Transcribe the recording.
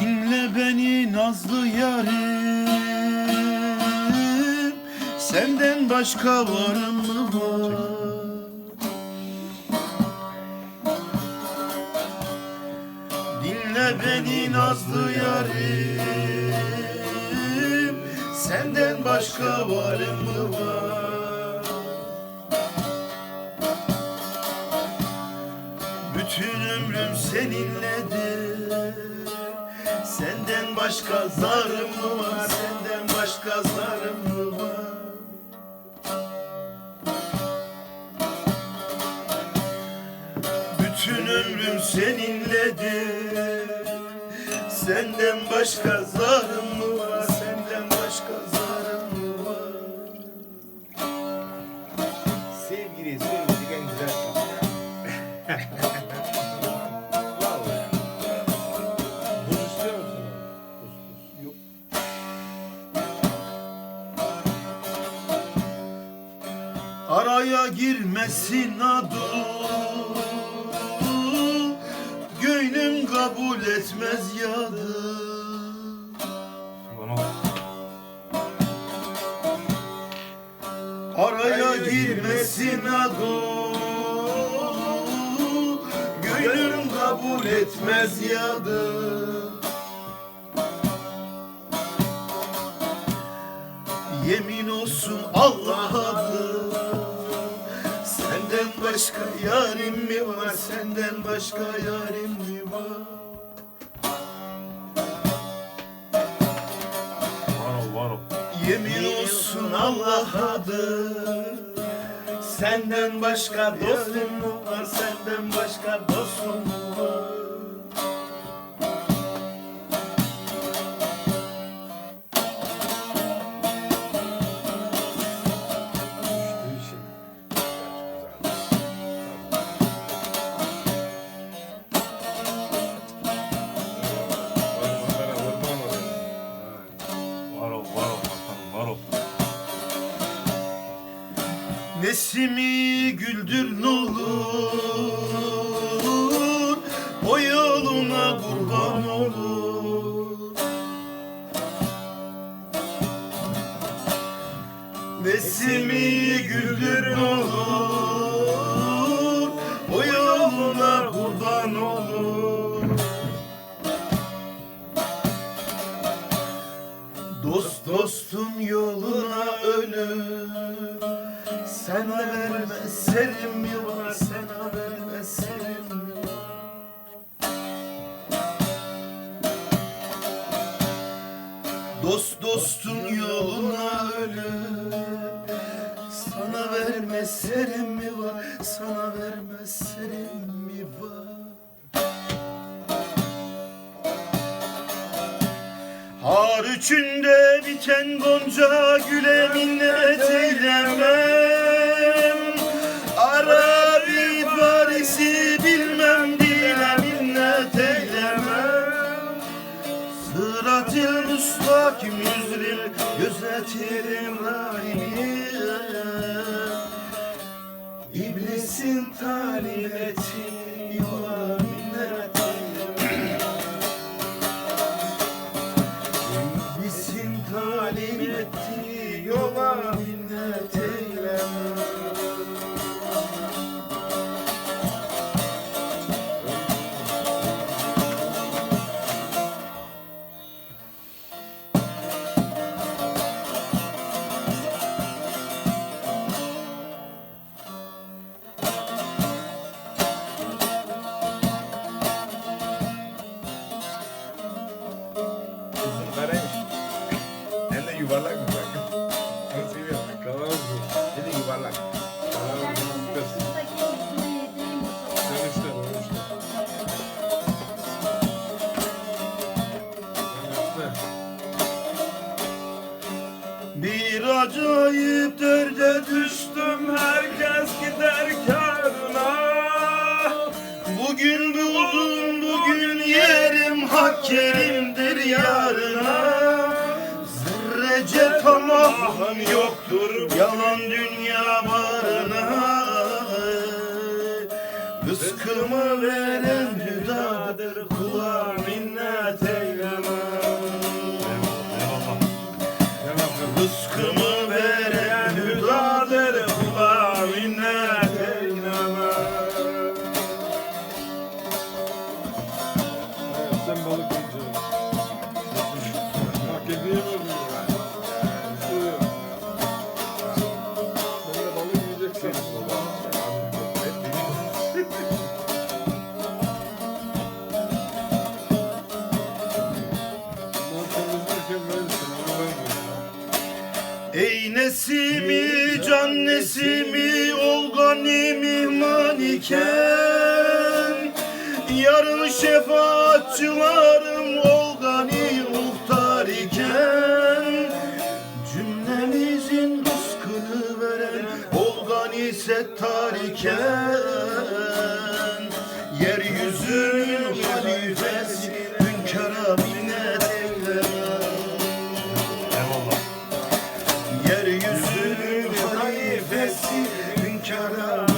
Dinle beni nazlı yarim. Senden başka varım mı var? Dinle beni nazlı yarim. Senden başka varım mı var? Bütün ömrüm seninledir başka zarım mı var? Senden başka zarım mı var? Bütün ömrüm seninledir Senden başka zarım mı Araya girmesin adı. Gönlüm kabul etmez yadı. Araya girmesin adı. Gönlüm kabul etmez yadı. Yemin olsun Allah adı Senden başka yarim mi var? Senden başka yarim mi var? Var ol var ol. Yemin olsun Allah adı Senden başka dostum mu var? Senden başka dostum mu var? Nesimi güldür olur. O yoluna kurban olur Sana vermez serim var Sana vermez serim Har içinde biten gonca güle minnet eylemem. Arabi Paris'i bilmem dile minnet eylemem. Sırat-ı müstakim yüzrim gözetirim rahimi. İblisin talim ettiği yuvarlak mı bak? Onu seviyorum ben. Kavanoz bu. Bir de yuvarlak. Bir acayip derde düştüm herkes gider karına Bugün buldum bugün yerim hak yerimdir yarına Zerrece tamahım yoktur. Yalan dünya varına. Rızkımı veren hüdadır kula Nesimi, can nesimi, olgani mihman iken? Yarın şefaatçılarım olgani muhtar iken? Cümlemizin rızkını veren olgani settar iken? Yeryüzünün inkara